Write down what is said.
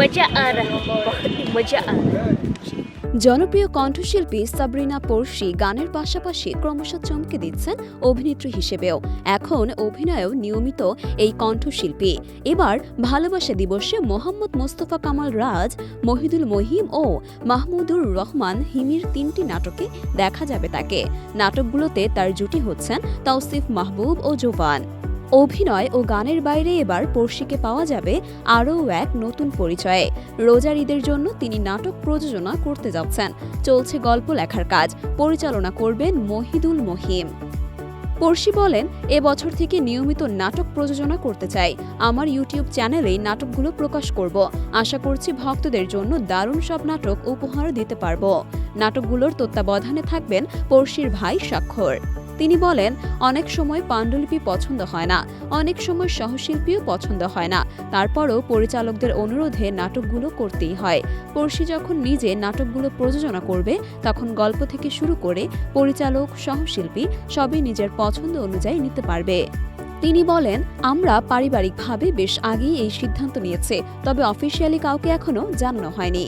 मज़ा आ रहा है बहुत ही मज़ा आ रहा है জনপ্রিয় কণ্ঠশিল্পী সাবরিনা পড়শি গানের পাশাপাশি ক্রমশ চমকে দিচ্ছেন অভিনেত্রী হিসেবেও এখন অভিনয়েও নিয়মিত এই কণ্ঠশিল্পী এবার ভালোবাসা দিবসে মোহাম্মদ মোস্তফা কামাল রাজ মহিদুল মহিম ও মাহমুদুর রহমান হিমির তিনটি নাটকে দেখা যাবে তাকে নাটকগুলোতে তার জুটি হচ্ছেন তৌসিফ মাহবুব ও জোবান অভিনয় ও গানের বাইরে এবার পড়শিকে পাওয়া যাবে আরও এক নতুন পরিচয়ে। রোজার ঈদের জন্য তিনি নাটক প্রযোজনা করতে যাচ্ছেন। চলছে গল্প লেখার কাজ। পরিচালনা করবেন মহিদুল মহিম। পড়শি বলেন, এ বছর থেকে নিয়মিত নাটক প্রযোজনা করতে চাই। আমার ইউটিউব চ্যানেলেই নাটকগুলো প্রকাশ করব। আশা করছি ভক্তদের জন্য দারুণ সব নাটক উপহার দিতে পারব। নাটকগুলোর তত্ত্বাবধানে থাকবেন পড়শির ভাই স্বাক্ষর। তিনি বলেন, অনেক সময় পাণ্ডুলিপি পছন্দ হয় না, অনেক সময় সহশিল্পীও পছন্দ হয় না। তারপরও পরিচালকদের অনুরোধে নাটকগুলো করতেই হয়। পড়শি যখন নিজে নাটকগুলো প্রযোজনা করবে, তখন গল্প থেকে শুরু করে পরিচালক, সহশিল্পী সবই নিজের পছন্দ অনুযায়ী নিতে পারবে। তিনি বলেন, আমরা পারিবারিকভাবে বেশ আগেই এই সিদ্ধান্ত নিয়েছে, তবে অফিসিয়ালি কাউকে এখনও জানানো হয়নি।